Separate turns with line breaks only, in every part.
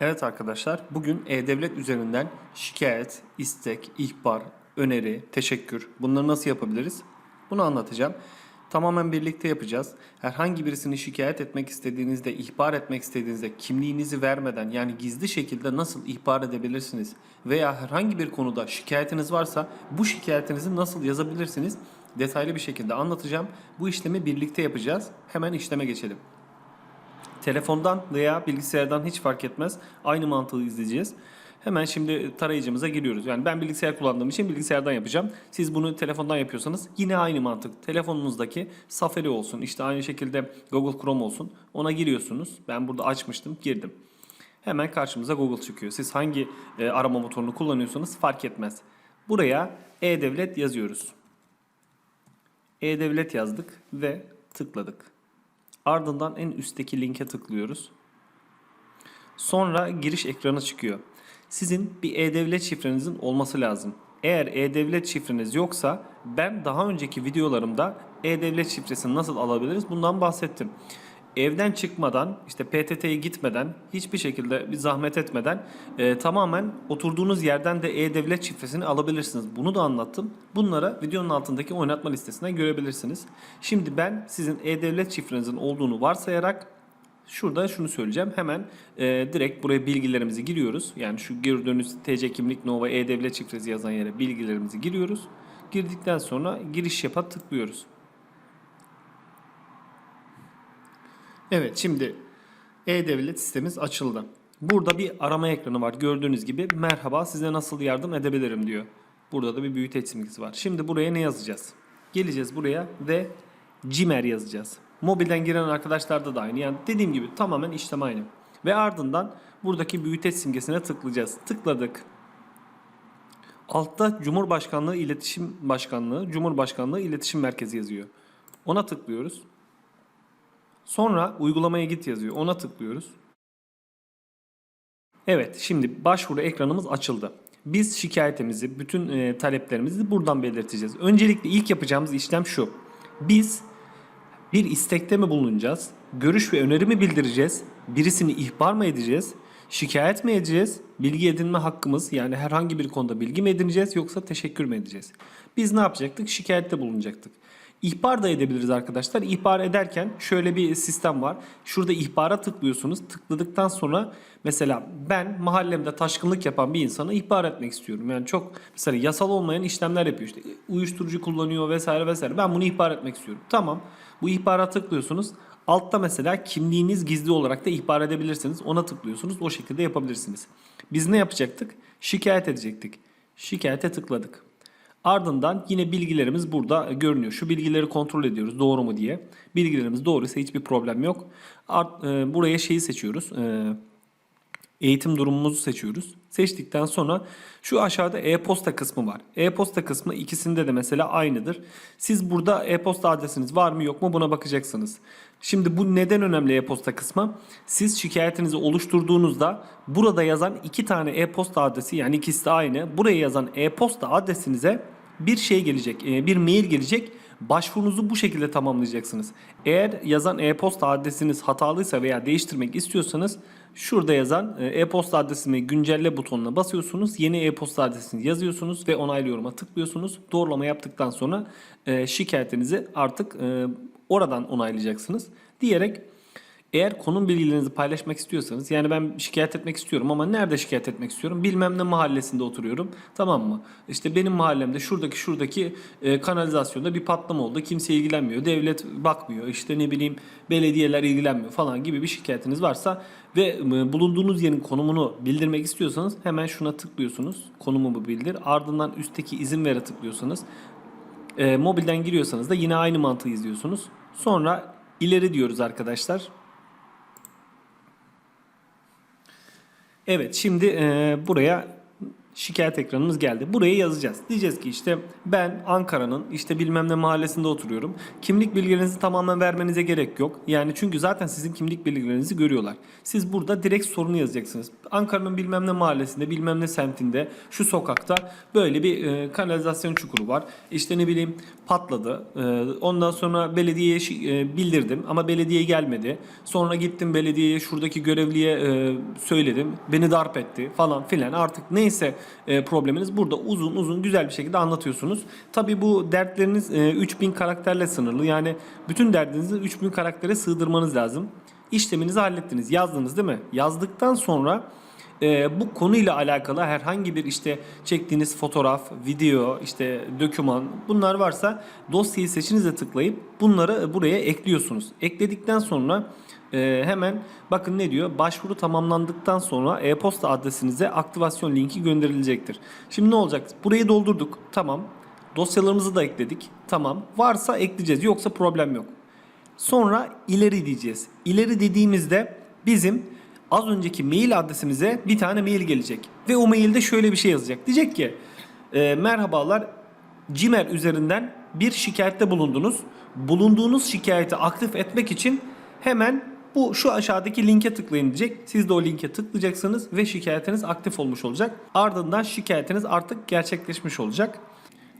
Evet arkadaşlar, bugün E-Devlet üzerinden şikayet, istek, ihbar, öneri, teşekkür bunları nasıl yapabiliriz? Bunu anlatacağım. Tamamen birlikte yapacağız. Herhangi birisini şikayet etmek istediğinizde, ihbar etmek istediğinizde kimliğinizi vermeden yani gizli şekilde nasıl ihbar edebilirsiniz? Veya herhangi bir konuda şikayetiniz varsa bu şikayetinizi nasıl yazabilirsiniz? Detaylı bir şekilde anlatacağım. Bu işlemi birlikte yapacağız. Hemen işleme geçelim. Telefondan veya bilgisayardan hiç fark etmez. Aynı mantığı izleyeceğiz. Hemen şimdi tarayıcımıza giriyoruz. Yani ben bilgisayar kullandığım için bilgisayardan yapacağım. Siz bunu telefondan yapıyorsanız yine aynı mantık. Telefonunuzdaki Safari olsun, işte aynı şekilde Google Chrome olsun. Ona giriyorsunuz. Ben burada açmıştım, girdim. Hemen karşımıza Google çıkıyor. Siz hangi e, arama motorunu kullanıyorsanız fark etmez. Buraya E-Devlet yazıyoruz. E-Devlet yazdık ve tıkladık. Ardından en üstteki linke tıklıyoruz. Sonra giriş ekranı çıkıyor. Sizin bir e-devlet şifrenizin olması lazım. Eğer e-devlet şifreniz yoksa ben daha önceki videolarımda e-devlet şifresini nasıl alabiliriz bundan bahsettim. Evden çıkmadan işte PTT'ye gitmeden hiçbir şekilde bir zahmet etmeden e, tamamen oturduğunuz yerden de e-devlet şifresini alabilirsiniz. Bunu da anlattım. Bunlara videonun altındaki oynatma listesinden görebilirsiniz. Şimdi ben sizin e-devlet şifrenizin olduğunu varsayarak Şurada şunu söyleyeceğim. Hemen e, direkt buraya bilgilerimizi giriyoruz. Yani şu geri dönüş TC kimlik Nova E-Devlet şifresi yazan yere bilgilerimizi giriyoruz. Girdikten sonra giriş yapa tıklıyoruz. Evet şimdi E-Devlet sistemimiz açıldı. Burada bir arama ekranı var. Gördüğünüz gibi merhaba size nasıl yardım edebilirim diyor. Burada da bir büyüteç simgesi var. Şimdi buraya ne yazacağız? Geleceğiz buraya ve Cimer yazacağız. Mobilden giren arkadaşlarda da aynı. Yani dediğim gibi tamamen işlem aynı. Ve ardından buradaki büyüteç simgesine tıklayacağız. Tıkladık. Altta Cumhurbaşkanlığı İletişim Başkanlığı, Cumhurbaşkanlığı İletişim Merkezi yazıyor. Ona tıklıyoruz. Sonra uygulamaya git yazıyor. Ona tıklıyoruz. Evet, şimdi başvuru ekranımız açıldı. Biz şikayetimizi, bütün e, taleplerimizi buradan belirteceğiz. Öncelikle ilk yapacağımız işlem şu. Biz bir istekte mi bulunacağız? Görüş ve öneri mi bildireceğiz? Birisini ihbar mı edeceğiz? Şikayet mi edeceğiz? Bilgi edinme hakkımız yani herhangi bir konuda bilgi mi edineceğiz yoksa teşekkür mü edeceğiz? Biz ne yapacaktık? Şikayette bulunacaktık. İhbar da edebiliriz arkadaşlar. İhbar ederken şöyle bir sistem var. Şurada ihbara tıklıyorsunuz. Tıkladıktan sonra mesela ben mahallemde taşkınlık yapan bir insanı ihbar etmek istiyorum. Yani çok mesela yasal olmayan işlemler yapıyor. İşte uyuşturucu kullanıyor vesaire vesaire. Ben bunu ihbar etmek istiyorum. Tamam. Bu ihbara tıklıyorsunuz. Altta mesela kimliğiniz gizli olarak da ihbar edebilirsiniz. Ona tıklıyorsunuz. O şekilde yapabilirsiniz. Biz ne yapacaktık? Şikayet edecektik. Şikayete tıkladık. Ardından yine bilgilerimiz burada görünüyor. Şu bilgileri kontrol ediyoruz doğru mu diye. Bilgilerimiz doğruysa hiçbir problem yok. Art, e, buraya şeyi seçiyoruz. E, eğitim durumumuzu seçiyoruz. Seçtikten sonra şu aşağıda e-posta kısmı var. E-posta kısmı ikisinde de mesela aynıdır. Siz burada e-posta adresiniz var mı yok mu buna bakacaksınız. Şimdi bu neden önemli e-posta kısmı? Siz şikayetinizi oluşturduğunuzda burada yazan iki tane e-posta adresi yani ikisi de aynı. Buraya yazan e-posta adresinize bir şey gelecek, e, bir mail gelecek. Başvurunuzu bu şekilde tamamlayacaksınız. Eğer yazan e-posta adresiniz hatalıysa veya değiştirmek istiyorsanız şurada yazan e, e-posta adresimi güncelle butonuna basıyorsunuz. Yeni e-posta adresini yazıyorsunuz ve onaylıyorum tıklıyorsunuz. Doğrulama yaptıktan sonra e, şikayetinizi artık e, oradan onaylayacaksınız. Diyerek eğer konum bilgilerinizi paylaşmak istiyorsanız yani ben şikayet etmek istiyorum ama nerede şikayet etmek istiyorum? Bilmem ne mahallesinde oturuyorum. Tamam mı? İşte benim mahallemde şuradaki şuradaki e, kanalizasyonda bir patlama oldu. Kimse ilgilenmiyor. Devlet bakmıyor. İşte ne bileyim belediyeler ilgilenmiyor falan gibi bir şikayetiniz varsa ve e, bulunduğunuz yerin konumunu bildirmek istiyorsanız hemen şuna tıklıyorsunuz. Konumumu bildir. Ardından üstteki izin vere tıklıyorsanız e, mobilden giriyorsanız da yine aynı mantığı izliyorsunuz. Sonra ileri diyoruz arkadaşlar. Evet şimdi e, buraya şikayet ekranımız geldi. Buraya yazacağız. Diyeceğiz ki işte ben Ankara'nın işte bilmem ne mahallesinde oturuyorum. Kimlik bilgilerinizi tamamen vermenize gerek yok. Yani çünkü zaten sizin kimlik bilgilerinizi görüyorlar. Siz burada direkt sorunu yazacaksınız. Ankara'nın bilmem ne mahallesinde, bilmem ne semtinde, şu sokakta böyle bir e, kanalizasyon çukuru var. İşte ne bileyim patladı. E, ondan sonra belediyeye e, bildirdim ama belediye gelmedi. Sonra gittim belediyeye şuradaki görevliye e, söyledim. Beni darp etti falan filan. Artık neyse e, probleminiz burada uzun uzun güzel bir şekilde anlatıyorsunuz. Tabi bu dertleriniz e, 3000 karakterle sınırlı. Yani bütün derdinizi 3000 karaktere sığdırmanız lazım. İşleminizi hallettiniz. Yazdınız değil mi? Yazdıktan sonra e, bu konuyla alakalı herhangi bir işte çektiğiniz fotoğraf, video, işte döküman bunlar varsa dosyayı seçinize tıklayıp bunları buraya ekliyorsunuz. Ekledikten sonra e, hemen bakın ne diyor? Başvuru tamamlandıktan sonra e-posta adresinize aktivasyon linki gönderilecektir. Şimdi ne olacak? Burayı doldurduk. Tamam. Dosyalarımızı da ekledik. Tamam. Varsa ekleyeceğiz. Yoksa problem yok. Sonra ileri diyeceğiz. İleri dediğimizde bizim az önceki mail adresimize bir tane mail gelecek. Ve o mailde şöyle bir şey yazacak. Diyecek ki e, merhabalar Cimer üzerinden bir şikayette bulundunuz. Bulunduğunuz şikayeti aktif etmek için hemen bu şu aşağıdaki linke tıklayın diyecek. Siz de o linke tıklayacaksınız ve şikayetiniz aktif olmuş olacak. Ardından şikayetiniz artık gerçekleşmiş olacak.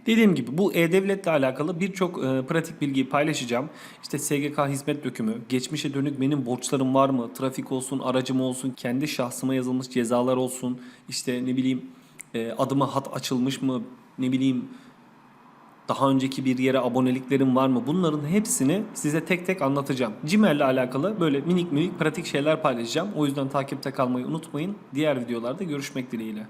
Dediğim gibi bu E-Devlet'le alakalı birçok e, pratik bilgiyi paylaşacağım. İşte SGK hizmet dökümü, geçmişe dönük benim borçlarım var mı, trafik olsun, aracım olsun, kendi şahsıma yazılmış cezalar olsun, işte ne bileyim e, adıma hat açılmış mı, ne bileyim daha önceki bir yere aboneliklerim var mı? Bunların hepsini size tek tek anlatacağım. Cimer'le alakalı böyle minik minik pratik şeyler paylaşacağım. O yüzden takipte kalmayı unutmayın. Diğer videolarda görüşmek dileğiyle.